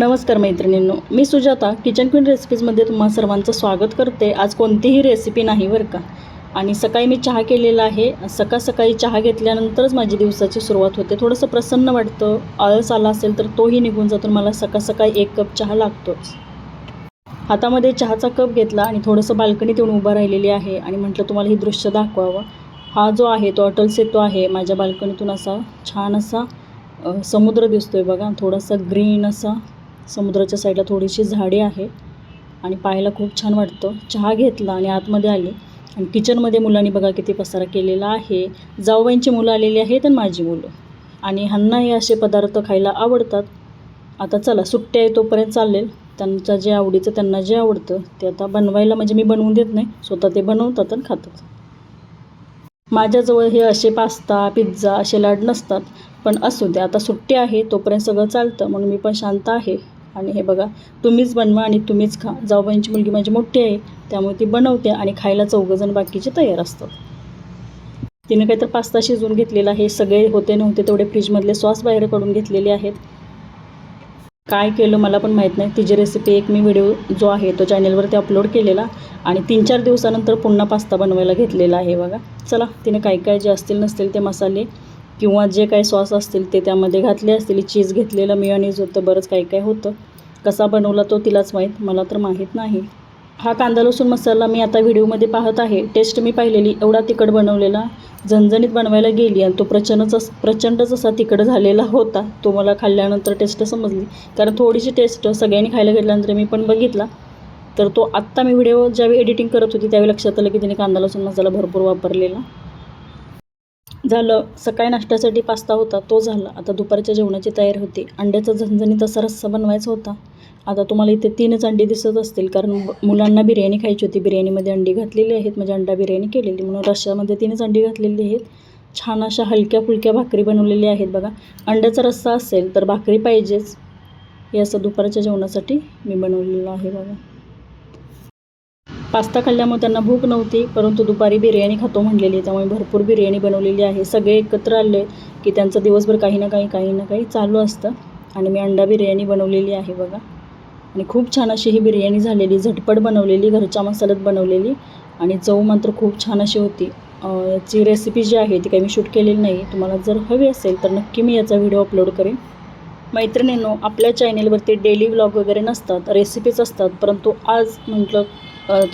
नमस्कार मैत्रिणींनो मी सुजाता किचन क्वीन रेसिपीजमध्ये तुम्हा सर्वांचं स्वागत करते. आज कोणतीही रेसिपी नाही बरं का? आणि सकाळी मी चहा केलेला आहे. सकाळ सकाळी चहा घेतल्यानंतरच माझी दिवसाची सुरुवात होते. थोडंसं प्रसन्न वाटतं. आळस आला असेल तर तोही निघून जातो मला सकाळ सकाळी एक कप चहा लागतोच हातामध्ये चहाचा कप घेतला आणि थोडंसं बाल्कनीत येऊन उभं राहिलेली आहे आणि म्हटलं तुम्हाला ही दृश्य दाखवावं. हा जो आहे तो अटल सेतू आहे. माझ्या बाल्कनीतून असा छान असा समुद्र समुद्र दिसतोय बघा. थोडासा ग्रीन असा समुद्राच्या साईडला थोडीशी झाडे आहे आणि पाहायला खूप छान वाटतं. चहा घेतला आणि आतमध्ये आले. आणि किचनमध्ये मुलांनी बघा किती पसारा केलेला आहे. जाऊबाईंची मुलं आलेली आहेत आणि माझी मुलं. आणि ह्यांना हे असे पदार्थ खायला आवडतात. आता चला सुट्ट्या आहे तोपर्यंत चालेल. त्यांचं जे आवडीचं त्यांना जे आवडतं ते आता बनवायला म्हणजे मी बनवून देत नाही. स्वतः ते बनवतात आणि खातात. माझ्याजवळ हे असे पास्ता पिझ्झा असे लाड नसतात. पण असू दे आता सुट्टी आहे तोपर्यंत सगळं चालतं. म्हणून मी पण शांत आहे. आणि हे बघा तुम्हीच बनवा आणि तुम्हीच खा. जाऊबाईंची मुलगी माझी मोठी आहे त्यामुळे ती बनवते आणि खायला चौघजण बाकीचे तयार असतात. तिने काहीतर पास्ता शिजवून घेतलेला आहे. सगळे होते नव्हते तेवढे फ्रीजमधले सॉस बाहेर काढून घेतलेले आहेत. काय केलं मला पण माहीत नाही. तिची रेसिपी एक मी व्हिडिओ जो आहे तो चॅनलवरती अपलोड केलेला आणि तीन चार दिवसानंतर पुन्हा पास्ता बनवायला घेतलेला आहे बघा. चला तिने काय काय जे असतील नसतील ते मसाले किंवा जे काही सॉस असतील ते त्यामध्ये घातले असतील. चीज घेतलेलं मियोनीज होतं बरंच काय काय होतं. कसा बनवला तो तिलाच माहीत मला तर माहीत नाही. हा कांदा लसूण मसाला मी आता व्हिडिओमध्ये पाहत आहे. टेस्ट मी पाहिलेली एवढा तिखट बनवलेला झणझणीत बनवायला गेली आणि तो प्रचंडच प्रचंडच असा तिखट झालेला होता. तो मला खाल्ल्यानंतर टेस्ट समजली. कारण थोडीशी टेस्ट सगळ्यांनी खायला घेतल्यानंतर मी पण बघितला. तर तो आत्ता मी व्हिडिओ ज्यावेळी एडिटिंग करत होती त्यावेळी लक्षात आलं की तिने कांदा लसूण मसाला भरपूर वापरलेला. झालं सकाळी नाश्त्यासाठी पास्ता होता तो झाला. आता दुपारच्या जेवणाची तयारी होती. अंड्याचा झणझणीत असा रस्सा बनवायचा होता. आता तुम्हाला इथे तीनच अंडी दिसत असतील कारण मुलांना बिर्याणी खायची होती. बिर्याणीमध्ये अंडी घातलेली आहेत म्हणजे अंडा बिर्याणी केलेली. म्हणून रश्श्यामध्ये तीनच अंडी घातलेली आहेत. छान अशा हलक्या फुलक्या भाकरी बनवलेल्या आहेत बघा. अंड्याचा रस्सा असेल तर भाकरी पाहिजेच. हे असं दुपारच्या जेवणासाठी मी बनवलेलं आहे बघा. पास्ता खाल्ल्यामुळे त्यांना भूक नव्हती परंतु दुपारी बिर्याणी खातो म्हणलेली. त्यामुळे भरपूर बिर्याणी बनवलेली आहे. सगळे एकत्र आले की त्यांचं दिवसभर काही ना काही काही ना काही चालू असतं. आणि मी अंडा बिर्याणी बनवलेली आहे बघा. आणि खूप छान अशी ही बिर्याणी झालेली. झटपट बनवलेली घरच्या मसाल्यात बनवलेली. आणि चव मात्र खूप छान अशी होती. याची रेसिपी जी आहे ती काही मी शूट केलेली नाही. तुम्हाला जर हवी असेल तर नक्की मी याचा व्हिडिओ अपलोड करेन. मैत्रिणींनो आपल्या चॅनेलवरती डेली व्लॉग वगैरे नसतात रेसिपीज असतात. परंतु आज म्हटलं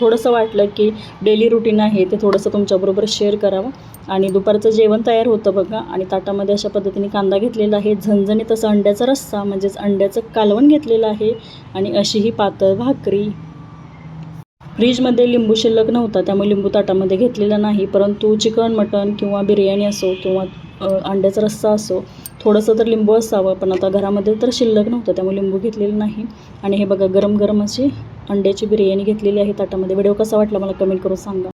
थोडंसं वाटलं की डेली रुटीन आहे ते थोडंसं तुमच्याबरोबर शेअर करावं. आणि दुपारचं जेवण तयार होतं बघा. आणि ताटामध्ये अशा पद्धतीने कांदा घेतलेला आहे. झणझणीत असं अंड्याचा रस्सा म्हणजेच अंड्याचं कालवण घेतलेलं आहे. आणि अशी ही पातळ भाकरी. फ्रीजमध्ये लिंबू शिल्लक नव्हता त्यामुळे लिंबू ताटामध्ये घेतलेला नाही. परंतु चिकन मटन किंवा बिर्याणी असो किंवा अंड्याचा रस्सा असो थोडंसं तर लिंबू असावं. पण आता घरामध्ये तर शिल्लक नव्हतं त्यामुळे लिंबू घेतलेलं नाही. आणि हे बघा गरम गरम अशी अंड्याची बिर्याणी घेतलेली आहे ताटामध्ये. व्हिडिओ कसा वाटला मला कमेंट करून सांगा.